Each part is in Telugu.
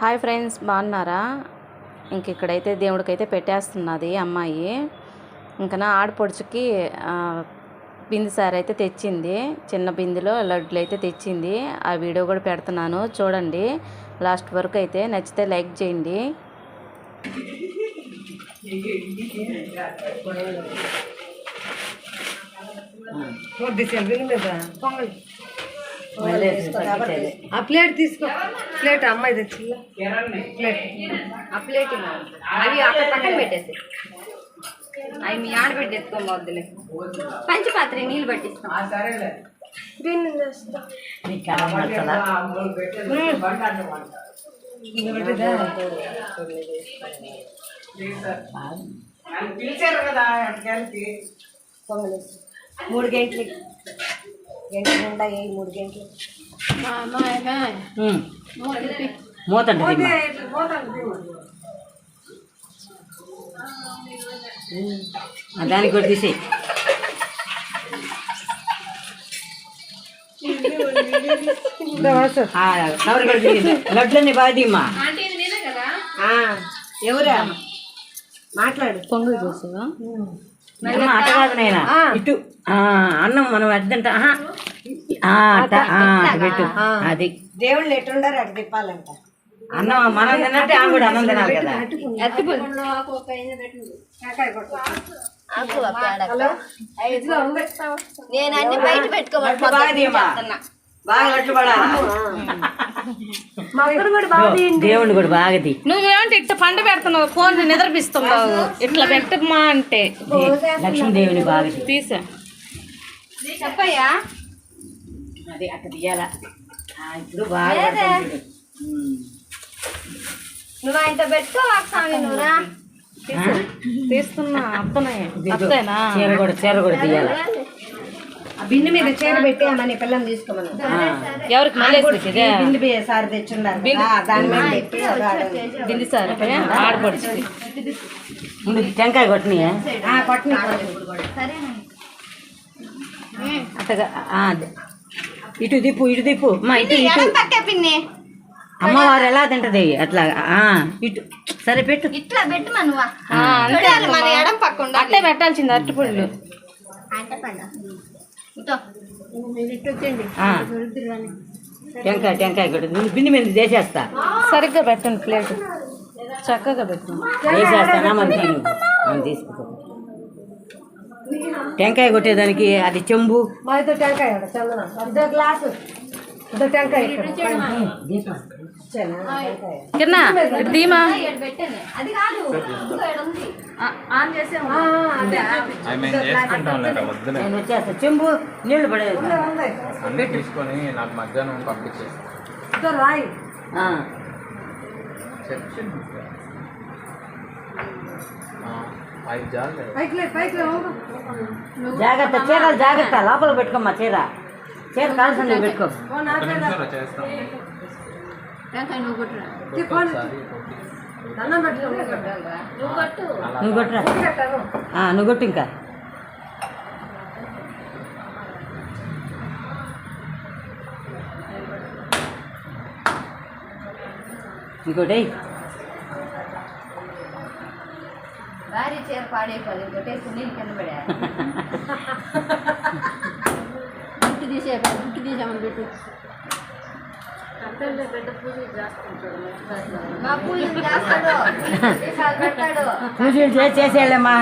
హాయ్ ఫ్రెండ్స్ బాగున్నారా? ఇంక ఇక్కడైతే దేవుడికైతే పెట్టేస్తున్నది అమ్మాయి. ఇంకా నా ఆడపడుచుకి బిందు సార్ అయితే తెచ్చింది. చిన్న బిందులో లడ్లు అయితే తెచ్చింది. ఆ వీడియో కూడా పెడుతున్నాను చూడండి. లాస్ట్ వరకు అయితే నచ్చితే లైక్ చేయండి. ఆ ప్లేట్ తీసుకో. ప్లేట్ అమ్మాయి తెచ్చి ప్లేట్. ఆ ప్లేట్. అవి అక్కడ పక్కన పెట్టేసి. అవి మీ ఆడబిడ్డ ఎత్తుకోమొద్దులే పంచపాత్ర నీళ్ళు పట్టిస్తాం. మూడు గంటలకి. గంటల నిండా ఏ మూడు గంటలు? మూతండి దానికి కూడా తీసి లడ్లన్నీ బాగా తీమ్మా ఎవరా? మాట్లాడు. పొంగల్ చేసావా? అమ్మ, అట్ట కాదు నాయనా. ఇటు. ఆ, అన్నం మనం. ఆ, అట్ట, పెట్టు. అది. దేవుళ్ళు అటు తిప్పాలంట. అన్నం మనం తిన్నట్టే ఆమె కూడా అన్నం తినాలి కదా. నేను అన్ని బయట పెట్టుకోమని లడ్లు బాగా కూడా నువ్వేమంటే ఇట్లా పండు పెడుతున్నావు? ఫోన్ నిద్రపిస్తున్నావు? ఇట్లా పెట్టమ్మా అంటే. లక్ష్మీదేవిని బాగా తీసా. చెప్పయ్యా? అది అట్ట తీయాలా? ఇప్పుడు బాగా. నువ్వు ఆయనతో పెట్టుకో స్వామి నువ్వురా. తీస్తున్నా అత్తనే. ఇది అత్తేనా? చీర కూడా చీర కూడా తీయాలా? ఆ బిందు మీద చీర పెట్టి మన పిల్లని తీసుకోమను. ఎవరికి మళ్ళీ బిందు సార్ తెచ్చున్నారు దాని మీద పెట్టి ఒక ఆడ- బింది సార్ ఆడపడుచుకి ముందు టెంకాయ కొట్టినాయా? ఆ, కొట్టని అట్టగా అదే. ఇటు దిప్పు ఇటు దిప్పు. అమ్మా ఇటు ఇటు. పిన్ని. అమ్మవారు ఎలా తింటది? అట్లా ఆ, ఇటు. సరే పెట్టు. ఇట్లా పెట్టు మనువా ఆ, అంతే చూడాలి మన ఎడం పక్క ఉండాలి. అట్టే పెట్టాల్సింది అరటిపళ్ళు అంటే పండు. ఇటో. ఆ. టెంకాయ టెంకాయ కొట్టు. నువ్వు మీద చేసేస్తా. సరిగ్గా పెట్టండి ప్లేట్. చక్కగా పెట్టండి వేసేస్తానా నేను తీసుకుంటా టెంకాయ కొట్టేదానికి అది చెంబు. మా. ఇద్దరు టెంకాయ. చందన ఇద్దరు గ్లాసు ఇద్దరు దీమా? అది కాదు ఆన్ నేను వచ్చేస్తా. చెంబు నీళ్ళు పడేది. అన్ని తీసుకొని నాకు మధ్యాహ్నం రాయి. జాగ్రత్త. చీరలు జాగ్రత్త లోపల పెట్టుకోమ్మా చీర. చీర కాల్సిన పెట్టుకో. నువ్వు కొట్టురా? నువ్వు కొట్టు. ఇంకా. ఇంకోటి భార్య చీర పాడైపోదు. కొట్టేసి నీళ్ళు కింద పడా జుట్టు తీసే జుట్టు తీసామని పెట్టు. పూజలు చేసి చేసేయాలమ్మా.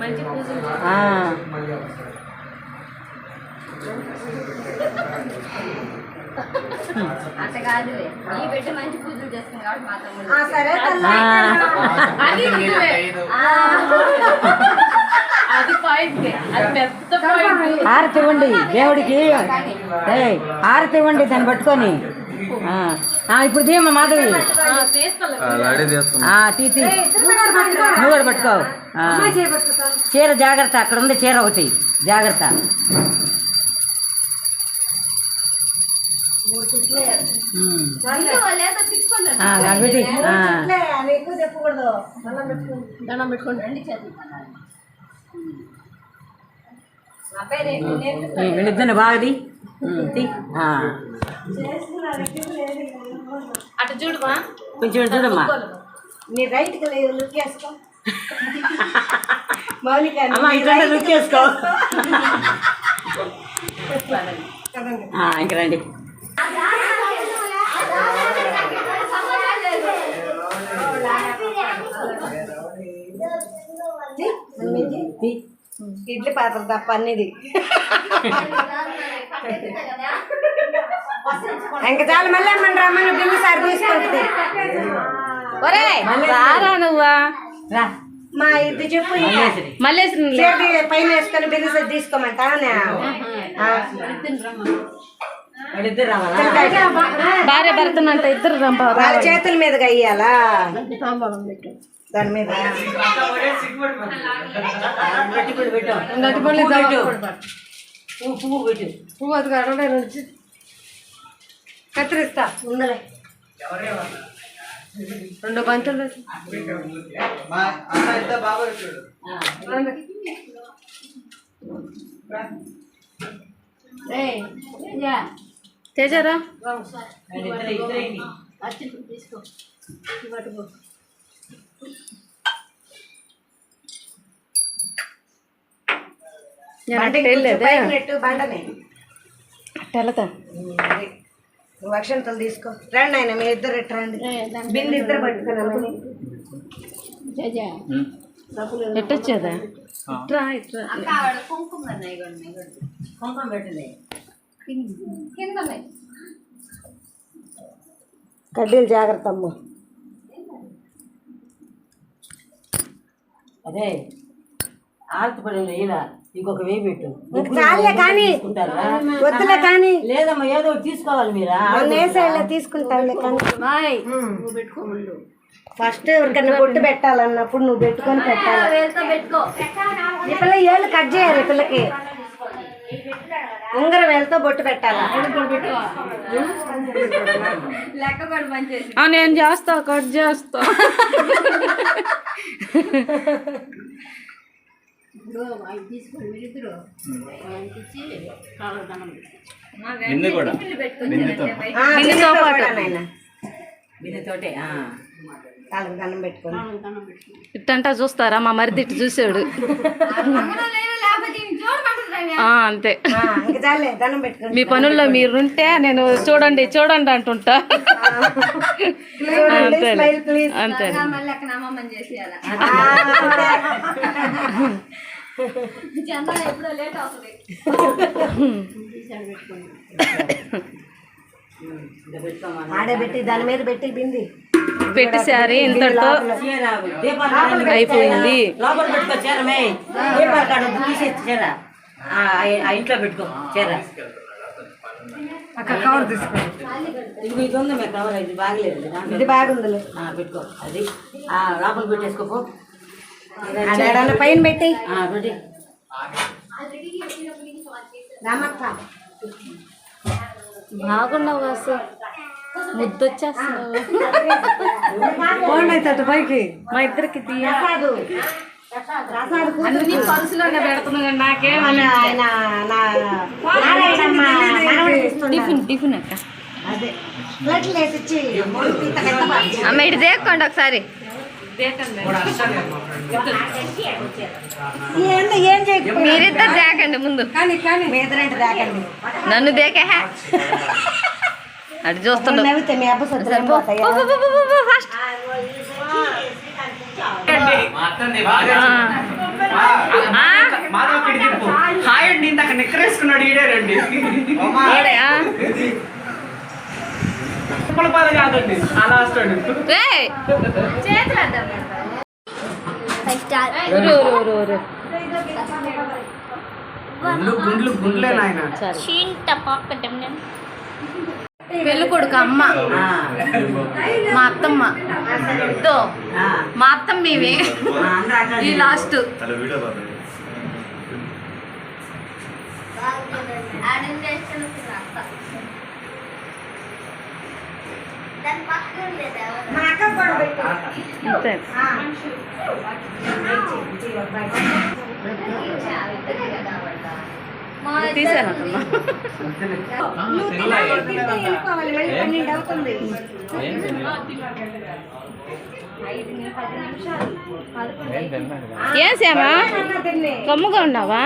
మంచి పూజలు సరే తల్లి. ఆ, అది పాయింట్ అది పెద్ద పాయింట్ హారతి ఇవ్వండి. దేవుడికి ఏయ్, హారతి ఇవ్వండి దాన్ని పట్టుకొని. ఆ, ఆ, ఇప్పుడు దీమ్మ మాధవి. రెడీ చేసుకున్నాం ఆ, తీ తీ. నువ్వు కూడా పట్టుకో. ఆ. చీర జాగ్రత్త అక్కడ ఉంది చీర ఒకటి. జాగ్రత్త ఉమ్. ఇంట్లో వాళ్ళు ఏదో తిట్టుకుంటారు ఆ, గంగుటి. ఆ. లే, అని ఎక్కువ చెప్పకూడదు దండం పెట్టుకోండి రండి అటు చూడమా కొంచెం చూడమ్మా నీ రైట్ లుక్ వేసుకో మౌలిక అమ్మా ఇట్లా లుక్ చేసుకో ఇంకా రండి. ఇడ్లీ పాత్ర తప్ప అన్నిది. ఇంకా చాలు మళ్ళీ మన రమ్మని బిల్లు సార్ తీసుకుంటుంది. ఒరే రారా నువ్వా? రా. మా ఇది చెప్పు. మల్లేశ్వరి. చేతి పైన వేసుకొని బిల్లు సార్ తీసుకోమంటా భార్య భర్తనంట ఇద్దరు రంప వాళ్ళ చేతుల మీదగా అయ్యాలా దాని మీద? పువ్వు పువ్వు పెట్టు. పువ్వు అది నుంచి కత్తిరిస్తా. ఉండలే రెండు బంతులు ఇద్దరు బాబు తేజారా? నువ్వు అక్షంతలు తీసుకో. రండి ఆయన మీ ఇద్దరు రండి. బిందు ఇద్దరు పట్టుకున్నామని ఎట్టొచ్చేదా? ఇట్రా ఇట్రా కుంకుమ. కుంకుమ కడ్డీలు జాగ్రత్త అమ్మ. అదే ఆర్తి ఇలా ఇంకొక వేయి పెట్టు. చాలే కానీ వద్దులే కానీ. లేదమ్మా ఏదో ఒకటి తీసుకోవాలి మీరా? వేసేళ్ళ తీసుకుంటావులే కానీ. ఫస్ట్ ఎవరికైనా బొట్టు పెట్టాలన్నప్పుడు నువ్వు పెట్టుకొని పెట్టాలి. వేలుతో పెట్టుకో. ఈ పిల్ల ఏళ్ళు కట్ చేయాలి పిల్లకి. ఉంగర వేలతో బొట్టు పెట్టాలా? నేను చేస్తా కట్ చేస్తా. ఇట్టంటా చూస్తారా? మా మరిది ఇటు చూసాడు. అంతే. మీ పనుల్లో మీరుంటే నేను చూడండి చూడండి అంటుంటా. అంతే స్మైల్ ప్లీజ్. అంతే ఆడబెట్టి దాని మీద పెట్టి బింది. పెట్టేసారి ఇంతటితో చీర దీపాలు కాడ అయిపోయింది. ఆ, ఇంట్లో పెట్టుకో చీర. అక్కడ కవర్ తీసుకో. ఇది ఇది ఉంది మీ కవర్ ఇది బాగలేదు. ఇది బాగుందిలే. ఆ, పెట్టుకో అది. ఆ లోపల పెట్టేసుకోపో పైన పెట్టి. ఆ, పెట్టి. బాగున్నావు కాసు ముద్దొచ్చేస్తున్నావు. ఫోన్ అయితే పైకి. మా ఇద్దరికి తీయ. ప్రసాదు ప్రసాద్. అన్ని పరుసులోనే నాకేం మన ఆయన. టిఫిన్ టిఫిన్ అక్క. అమ్మ ఇటు దేక్కోండి ఒకసారి. ఏందో ఏం చేయకు మీరిద్దరు దేకండి ముందు. కానీ కానీ. మీ ఇద్దరంటే దాకండి? నన్ను దేకే అటు పోతాయా? ఫస్ట్. హాయ్ అండి ఇందాక నిక్కరేసుకున్నాడు కాదండి అలా వస్తాడు గుండ్లు గుండ్లు గుండ్లే నాయన. పెళ్ళి కొడుకు అమ్మ ఆ, మా అత్తమ్మ ఇదో ఆ, మా అత్తమ్మ ఇవి ఈ లాస్ట్ అక్క కూడా పెట్టు అంతే తీసాను అతను వెళ్ళిపోవాలి మళ్ళీ పన్నెండు అవుతుంది ఐదు ని- పది నిమిషాలు పదకొండు ఏం శ్యామా గమ్ముగా ఉన్నావా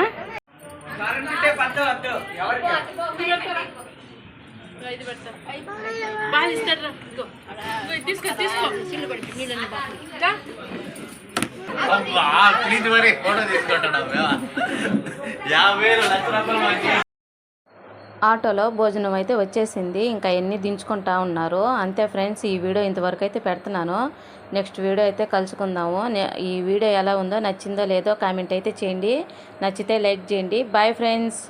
ఎవరికి అబ్బా ప్లీజ్ మరి ఫోటో తీసుకుంటున్నాం యాభై వేలు లక్ష రూపాయలు ఆటోలో భోజనం అయితే వచ్చేసింది. ఇంకా ఎన్ని దించుకుంటా ఉన్నారు? అంతే ఫ్రెండ్స్ ఈ వీడియో ఇంతవరకు అయితే పెడుతున్నాను. నెక్స్ట్ వీడియో అయితే కలుసుకుందాము. ఈ వీడియో ఎలా ఉందో నచ్చిందో లేదో కామెంట్ అయితే చేయండి. నచ్చితే లైక్ చేయండి. Bye friends.